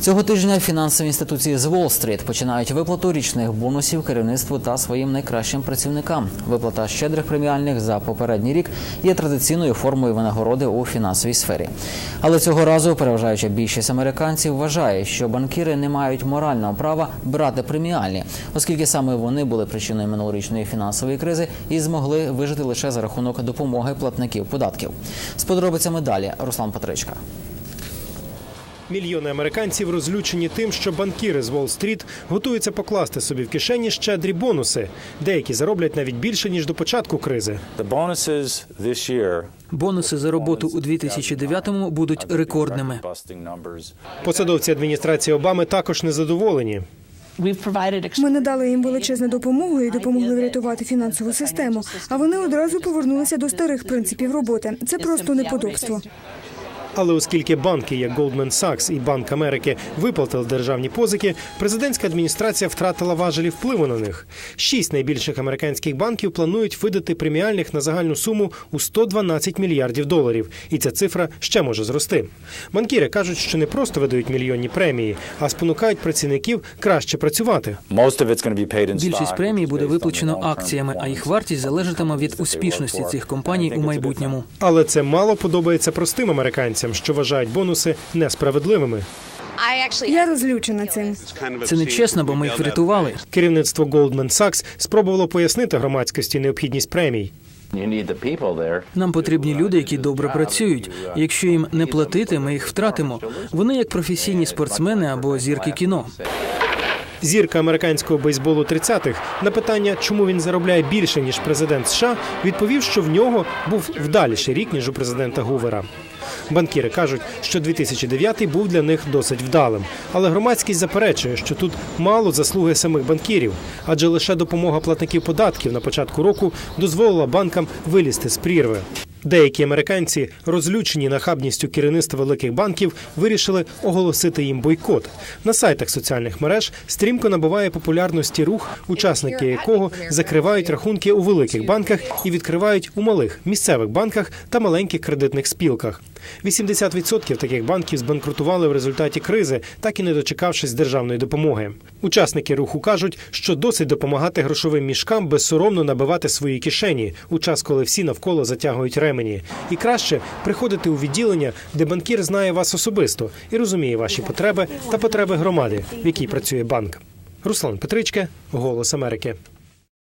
Цього тижня фінансові інституції з Уолл-стріт починають виплату річних бонусів керівництву та своїм найкращим працівникам. Виплата щедрих преміальних за попередній рік є традиційною формою винагороди у фінансовій сфері. Але цього разу переважаюча більшість американців вважає, що банкіри не мають морального права брати преміальні, оскільки саме вони були причиною минулорічної фінансової кризи і змогли вижити лише за рахунок допомоги платників податків. З подробицями далі Руслан Петричка. Мільйони американців розлючені тим, що банкіри з Уолл-стріт готуються покласти собі в кишені щедрі бонуси. Деякі зароблять навіть більше ніж до початку кризи. Бонуси за роботу у 2009-му будуть рекордними. Посадовці адміністрації Обами також незадоволені. Ми надали їм величезну допомогу і допомогли врятувати фінансову систему. А вони одразу повернулися до старих принципів роботи. Це просто неподобство. Але оскільки банки, як Goldman Sachs і Банк Америки, виплатили державні позики, президентська адміністрація втратила важелі впливу на них. Шість найбільших американських банків планують видати преміальних на загальну суму у 112 мільярдів доларів, і ця цифра ще може зрости. Банкіри кажуть, що не просто видають мільйонні премії, а спонукають працівників краще працювати. Більшість премій буде виплачено акціями, а їх вартість залежатиме від успішності цих компаній у майбутньому. Але це мало подобається простим американцям, що вважають бонуси несправедливими. Я розлючена цим. Це нечесно, бо ми їх врятували. Керівництво Goldman Sachs спробувало пояснити громадськості необхідність премій. Нам потрібні люди, які добре працюють. Якщо їм не платити, ми їх втратимо. Вони як професійні спортсмени або зірки кіно. Зірка американського бейсболу 30-х на питання, чому він заробляє більше ніж президент США, відповів, що в нього був вдаліший рік ніж у президента Гувера. Банкіри кажуть, що 2009 був для них досить вдалим, але громадськість заперечує, що тут мало заслуги самих банкірів, адже лише допомога платників податків на початку року дозволила банкам вилізти з прірви. Деякі американці, розлючені нахабністю керівництва великих банків, вирішили оголосити їм бойкот. На сайтах соціальних мереж стрімко набуває популярності рух, учасники якого закривають рахунки у великих банках і відкривають у малих місцевих банках та маленьких кредитних спілках. 80% таких банків збанкрутували в результаті кризи, так і не дочекавшись державної допомоги. Учасники руху кажуть, що досить допомагати грошовим мішкам безсоромно набивати свої кишені у час, коли всі навколо затягують ремені. І краще приходити у відділення, де банкір знає вас особисто і розуміє ваші потреби та потреби громади, в якій працює банк. Руслан Петричка, Голос Америки.